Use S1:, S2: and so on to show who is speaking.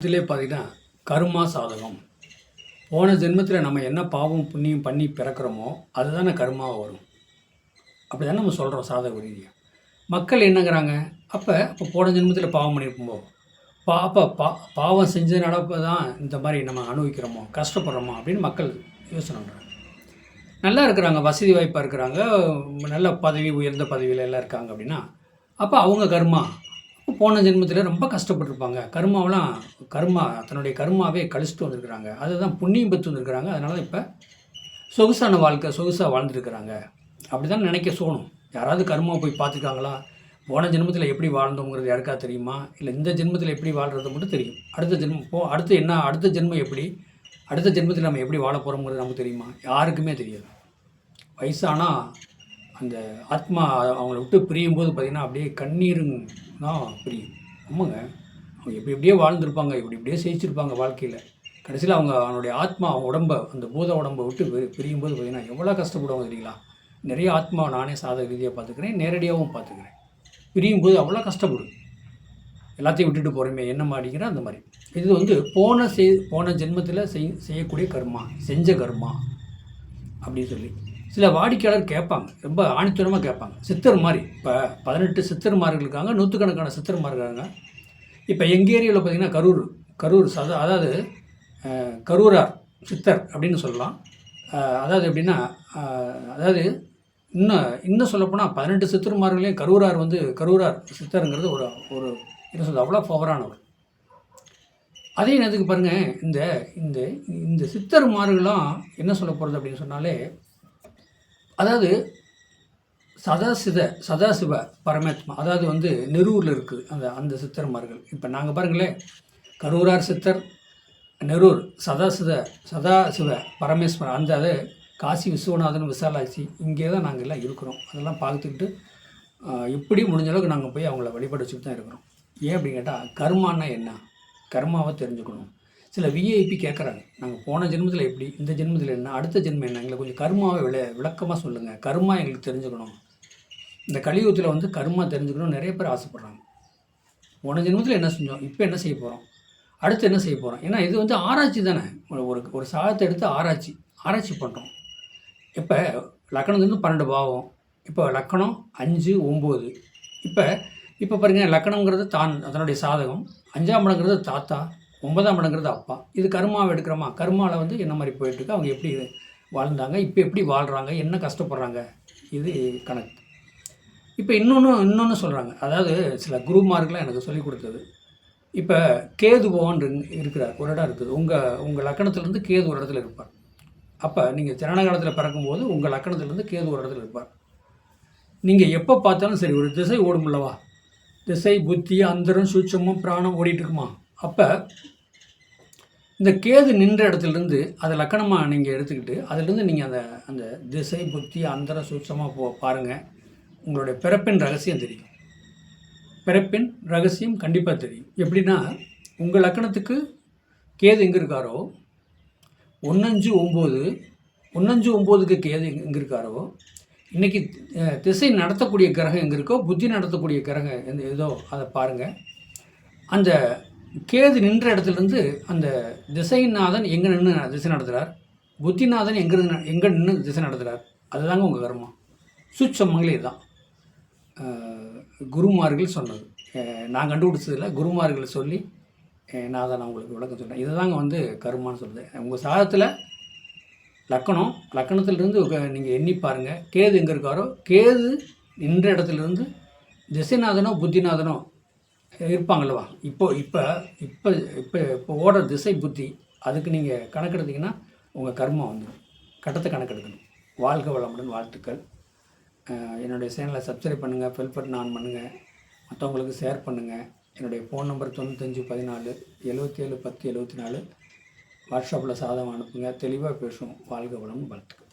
S1: இதிலே பார்த்தீங்கன்னா கருமா சாதகம். போன ஜென்மத்தில் நம்ம என்ன பாவம் புண்ணியம் பண்ணி பிறக்கிறோமோ அதுதானே கருமாவை வரும். அப்படி தானே நம்ம சொல்கிறோம் சாதக ரீதியாக மக்கள் என்னங்கிறாங்க? அப்போ இப்போ போன ஜென்மத்தில் பாவம் பண்ணியிருப்போமோ பா அப்போ பா பாவம் செஞ்சதுனால இப்போ தான் இந்த மாதிரி நம்ம அனுபவிக்கிறோமோ கஷ்டப்படுறோமோ அப்படின்னு மக்கள் யோசனை பண்ணுறாங்க நல்லா இருக்கிறாங்க வசதி வாய்ப்பாக இருக்கிறாங்க நல்ல பதவி உயர்ந்த பதவியில் எல்லாம் இருக்காங்க அப்படின்னா அப்போ அவங்க கர்மா போன ஜென்மத்தில் ரொம்ப கஷ்டப்பட்டிருப்பாங்க. கர்மாவெலாம் கர்மா தன்னுடைய கர்மாவே கழிச்சிட்டு வந்திருக்கிறாங்க. அதுதான் புண்ணியம் பெற்று வந்திருக்கிறாங்க. அதனால இப்போ சொகுசான வாழ்க்கை சொகுசாக வாழ்ந்துருக்கிறாங்க. அப்படி தான் நினைக்க சோணும் யாராவது கர்மாவை போய் பார்த்துருக்காங்களா? போன ஜென்மத்தில் எப்படி வாழ்ந்தோங்கிறது யாருக்கா தெரியுமா? இல்லை இந்த ஜென்மத்தில் எப்படி வாழ்கிறது மட்டும் தெரியும். அடுத்த ஜென்மம் போ அடுத்து என்ன அடுத்த ஜென்மம் எப்படி? அடுத்த ஜென்மத்தில் நம்ம எப்படி வாழ போகிறோங்கிறது நமக்கு தெரியுமா? யாருக்குமே தெரியாது. வயசானால் அந்த ஆத்மா அவங்கள விட்டு பிரியும் போது பார்த்திங்கன்னா அப்படியே கண்ணீரும் நான் பிரியும் ஆமாங்க. அவங்க எப்படி எப்படியே வாழ்ந்திருப்பாங்க இப்படி இப்படியே ஜெயிச்சிருப்பாங்க வாழ்க்கையில். கடைசியில் அவங்க அவனுடைய ஆத்மா அவங்க உடம்பை அந்த பூத உடம்பை விட்டு பிரியும் போது பார்த்தீங்கன்னா எவ்வளோ கஷ்டப்படுவாங்க தெரியுங்களா? நிறைய ஆத்மா நானே சாதக ரீதியாக பார்த்துக்கிறேன் நேரடியாகவும் பார்த்துக்கிறேன் பிரியும் போது அவ்வளோ கஷ்டப்படும் எல்லாத்தையும் விட்டுட்டு போகிறோமே என்ன மாடிங்கிற அந்த மாதிரி. இது வந்து போன செய் போன ஜென்மத்தில் செய் செய்யக்கூடிய கர்மா செஞ்ச கர்மா அப்படின்னு சொல்லி. சில வாடிக்கையாளர் கேட்பாங்க. ரொம்ப ஆணித்தூரமாக கேட்பாங்க. சித்தர் மாதிரி. இப்போ பதினெட்டு சித்தர்மார்கள் இருக்காங்க நூற்றுக்கணக்கான சித்தர்மார்கள் இருக்காங்க. இப்போ எங்கள் ஏரியாவில் பார்த்தீங்கன்னா கரூர் கரூர் சத அதாவது கரூரார் சித்தர் அப்படின்னு சொல்லலாம். அதாவது எப்படின்னா அதாவது இன்னும் இன்னும் சொல்லப்போனால் பதினெட்டு சித்தர்மார்களையும் கரூரார் வந்து கரூரார் சித்தருங்கிறது ஒரு ஒரு என்ன சொல்றது அவ்வளோ பவரானவர். அதே நேரத்துக்கு பாருங்கள் இந்த இந்த இந்த சித்தர்மார்கள்லாம் என்ன சொல்ல போகிறது அப்படின்னு சொன்னாலே அதாவது சதாசித சதாசிவ பரமாத்மா அதாவது வந்து நெரூரில் இருக்குது அந்த அந்த சித்தர்மார்கள். இப்போ நாங்கள் பாருங்களேன் கரூரார் சித்தர் நெரூர் சதாசித சதாசிவ பரமேஸ்வரர் அந்த அது காசி விஸ்வநாதன் விசாலாட்சி இங்கே தான் நாங்கள் எல்லாம் இருக்கிறோம். அதெல்லாம் பார்த்துக்கிட்டு எப்படி முடிஞ்ச அளவுக்கு நாங்கள் போய் அவங்கள வழிபட வச்சுட்டு தான் இருக்கிறோம். ஏன் அப்படின்னு கேட்டால் கர்மானா என்ன? கர்மாவை தெரிஞ்சுக்கணும். சில விஐபி கேட்குறாங்க நாங்கள் போன ஜென்மத்தில் எப்படி இந்த ஜென்மத்தில் என்ன அடுத்த ஜென்மம் என்ன எங்களுக்கு கொஞ்சம் கர்மாவை விள விளக்கமாக சொல்லுங்கள் கர்மா எங்களுக்கு தெரிஞ்சுக்கணும். இந்த கலியுகத்தில் வந்து கர்மா தெரிஞ்சுக்கணும் நிறைய பேர் ஆசைப்படுறாங்க. போன ஜென்மத்தில் என்ன செஞ்சோம் இப்போ என்ன செய்ய போகிறோம் அடுத்து என்ன செய்ய போகிறோம் ஏன்னா இது வந்து ஆராய்ச்சி தானே. ஒரு ஒரு ஒரு சாதத்தை எடுத்து ஆராய்ச்சி ஆராய்ச்சி பண்ணுறோம் இப்போ லக்கணத்துலேருந்து பன்னெண்டு பாவம் இப்போ லக்கணம் அஞ்சு ஒம்பது இப்போ இப்போ பாருங்கள் லக்கணங்கிறது தான் அதனுடைய சாதகம். அஞ்சாம் இடங்கிறது தாத்தா ஒன்பதாம் இடங்கிறது அப்பா. இது கர்மாவை எடுக்கிறோமா? கர்மாவில் வந்து என்ன மாதிரி போயிட்டுருக்கு? அவங்க எப்படி வாழ்ந்தாங்க? இப்போ எப்படி வாழ்கிறாங்க என்ன கஷ்டப்படுறாங்க? இது கணக்கு. இப்போ இன்னொன்று இன்னொன்று சொல்கிறாங்க அதாவது சில குருமார்கள்லாம் எனக்கு சொல்லிக் கொடுத்தது. இப்போ கேது பகவான் இருக்கிறார். ஒரு இடம் இருக்குது. உங்கள் உங்கள் லக்கணத்துலேருந்து கேது ஒரு இடத்துல இருப்பார். அப்போ நீங்கள் ஜனன காலத்தில் பிறக்கும்போது உங்கள் லக்கணத்துலேருந்து கேது ஒரு இடத்துல இருப்பார். நீங்கள் எப்போ பார்த்தாலும் சரி ஒரு திசை ஓடுமில்லவா திசை புத்தி அந்தரம் சூட்சமும் பிராணம் ஓடிட்டுருக்குமா அப்போ இந்த கேது நின்ற இடத்துலேருந்து அதை லக்கணமாக நீங்கள் எடுத்துக்கிட்டு அதுலேருந்து நீங்கள் அந்த அந்த திசை புத்தி அந்தர சூட்சமாக போ பாருங்கள் உங்களுடைய பிறப்பின் ரகசியம் தெரியும். பிறப்பின் ரகசியம் கண்டிப்பாக தெரியும். எப்படின்னா உங்கள் லக்கணத்துக்கு கேது எங்கே இருக்காரோ ஒன்னஞ்சு ஒம்பது ஒன்னஞ்சு ஒம்போதுக்கு கேது எங்கே இருக்காரோ இன்றைக்கி திசை நடத்தக்கூடிய கிரகம் எங்கே இருக்கோ புத்தி நடத்தக்கூடிய கிரகம் எந்த ஏதோ அதை பாருங்கள் அந்த கேது நின்ற இடத்துலேருந்து அந்த திசைநாதன் எங்கே நின்று திசை நடத்துகிறார் புத்திநாதன் எங்கே எங்கே நின்று திசை நடத்துகிறார் அதுதாங்க உங்கள் கர்மம் மங்களே தான் குருமார்கள் சொன்னது நான் கண்டுபிடிச்சதில்ல. குருமார்கள் சொல்லி அஹ், நான் அதை நான் உங்களுக்கு விளக்கம் சொல்கிறேன் இதுதாங்க வந்து கருமான்னு சொல்லுது உங்கள் சாதத்தில் லக்கணம் லக்கணத்திலிருந்து நீங்கள் எண்ணி பாருங்கள் கேது எங்கே இருக்காரோ? கேது நின்ற இடத்துலேருந்து திசைநாதனோ புத்திநாதனோ இருப்பாங்கல்லவா? இப்போ இப்போ இப்போ இப்போ இப்போ ஓடுற திசை புத்தி அதுக்கு நீங்கள் கணக்கெடுத்தீங்கன்னா உங்கள் கர்மம் வந்துடும் கட்டத்தை கணக்கெடுக்கணும். வாழ்க வளமுடன் வாழ்த்துக்கள். என்னுடைய சேனலை சப்ஸ்கிரைப் பண்ணுங்கள் பெல் பட்டன் ஆன் பண்ணுங்கள் மற்றவங்களுக்கு ஷேர் பண்ணுங்கள் என்னுடைய ஃபோன் நம்பர் தொண்ணூத்தஞ்சு பதினாலு எழுபத்தேழு பத்து எழுபத்தி நாலு வாட்ஸ்அப்பில் சாதம் அனுப்புங்க தெளிவாக பேசுவோம். வாழ்க வளம் வாழ்த்துக்கள்.